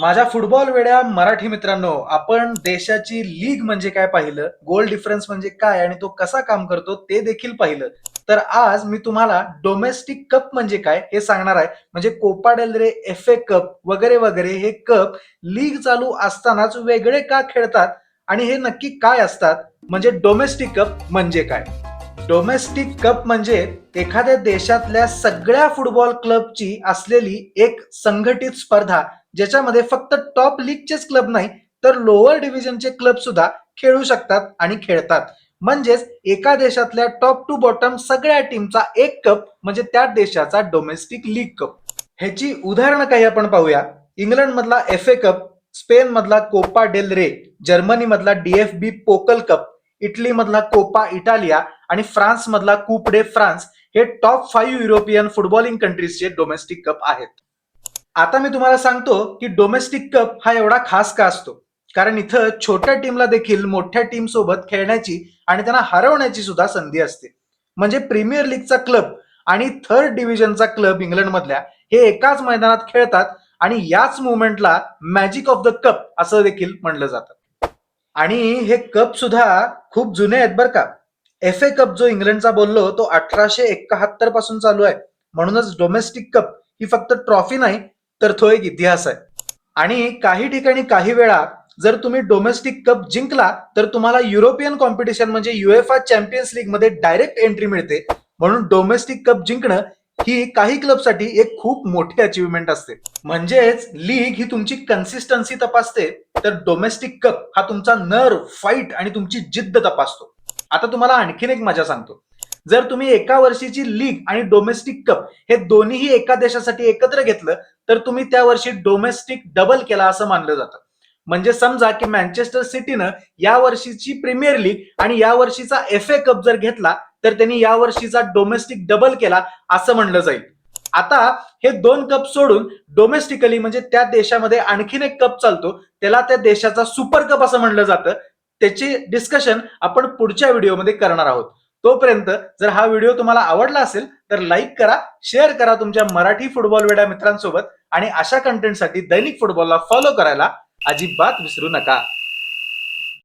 माझ्या फुटबॉल वेड्या मराठी मित्रांनो आपण देशाची लीग म्हणजे काय पाहिलं? गोल डिफरन्स म्हणजे काय आणि तो कसा काम करतो ते देखील पाहिलं. तर आज मी तुम्हाला डोमेस्टिक कप म्हणजे काय हे सांगणार आहे. म्हणजे Copa del Rey F A Cup वगैरे वगैरे हे कप लीग चालू असतानाच वेगळे का खेळतात आणि हे नक्की काय असतात? म्हणजे डोमेस्टिक कप म्हणजे काय? डोमेस्टिक कप म्हणजे एखाद्या देशातल्या सगळ्या फुटबॉल क्लबची असलेली एक संघटित स्पर्धा ज्याच्यामध्ये फक्त टॉप लीगचेच क्लब नाही तर लोअर डिव्हिजनचे क्लब सुद्धा खेळू शकतात आणि खेळतात. म्हणजेच एका देशातल्या टॉप टू बॉटम सगळ्या टीमचा एक कप म्हणजे त्या देशाचा डोमेस्टिक लीग कप ह्याची उदाहरणं काही आपण पाहूया. इंग्लंड मधला एफ ए कप स्पेन मधला कोपा डेल रे जर्मनी मधला DF B Pokal cup Italy मधला कोपा इटालिया आणि फ्रान्स मधला कूप डे फ्रान्स हे टॉप फाईव्ह युरोपियन फुटबॉलिंग कंट्रीजचे डोमेस्टिक कप आहेत. आता मी तुम्हाला सांगतो की डोमेस्टिक कप हा एवढा खास का असतो? कारण इथं छोट्या टीमला देखील मोठ्या टीम सोबत खेळण्याची आणि त्यांना हरवण्याची सुद्धा संधी असते. म्हणजे प्रीमियर लीगचा क्लब आणि थर्ड डिव्हिजनचा क्लब इंग्लंड मधल्या हे एकाच मैदानात खेळतात आणि याच मुवमेंटला मॅजिक ऑफ द कप असं देखील म्हणलं जातं. आणि हे कप सुद्धा खूप जुने आहेत बरं का. एफ ए कप जो इंग्लंडचा बोललो तो अठराशे एकाहत्तरपासून चालू आहे. म्हणूनच डोमेस्टिक कप ही फक्त ट्रॉफी नाही तर तो एक इतिहास आहे. आणि काही ठिकाणी काही वेळा जर तुम्ही डोमेस्टिक कप जिंकला तर तुम्हाला युरोपियन कॉम्पिटिशन म्हणजे युएफआ चॅम्पियन्स लीगमध्ये डायरेक्ट एंट्री मिळते. म्हणून डोमेस्टिक कप जिंकणं ही काही क्लबसाठी एक खूप मोठी अचिव्हमेंट असते. म्हणजेच लीग ही तुमची कन्सिस्टन्सी तपासते तर डोमेस्टिक कप हा तुमचा नर्व फाईट आणि तुमची जिद्द तपासतो. आता तुम्हाला आणखीन एक मजा सांगतो. जर तुम्ही एका वर्षीची लीग आणि डोमेस्टिक कप हे दोन्हीही एका देशासाठी एकत्र घेतलं तर तुम्ही त्या वर्षी डोमेस्टिक डबल केला असं मानलं जातं. म्हणजे समजा की मँचेस्टर सिटीनं या वर्षीची प्रीमियर लीग आणि या वर्षीचा एफ ए कप जर घेतला तर त्यांनी या वर्षीचा डोमेस्टिक डबल केला असं म्हणलं जाईल. आता हे दोन कप सोडून डोमेस्टिकली म्हणजे त्या देशामध्ये आणखीन एक कप चालतो त्याला त्या देशाचा सुपर कप असं म्हणलं जातं. त्याची डिस्कशन आपण पुढच्या व्हिडिओमध्ये करणार आहोत. तोपर्यंत जर हा व्हिडिओ तुम्हाला आवडला असेल तर लाईक करा शेअर करा तुमच्या मराठी फुटबॉल वेड्या मित्रांसोबत आणि अशा कंटेंटसाठी दैनिक फुटबॉलला फॉलो करायला अजिबात विसरू नका.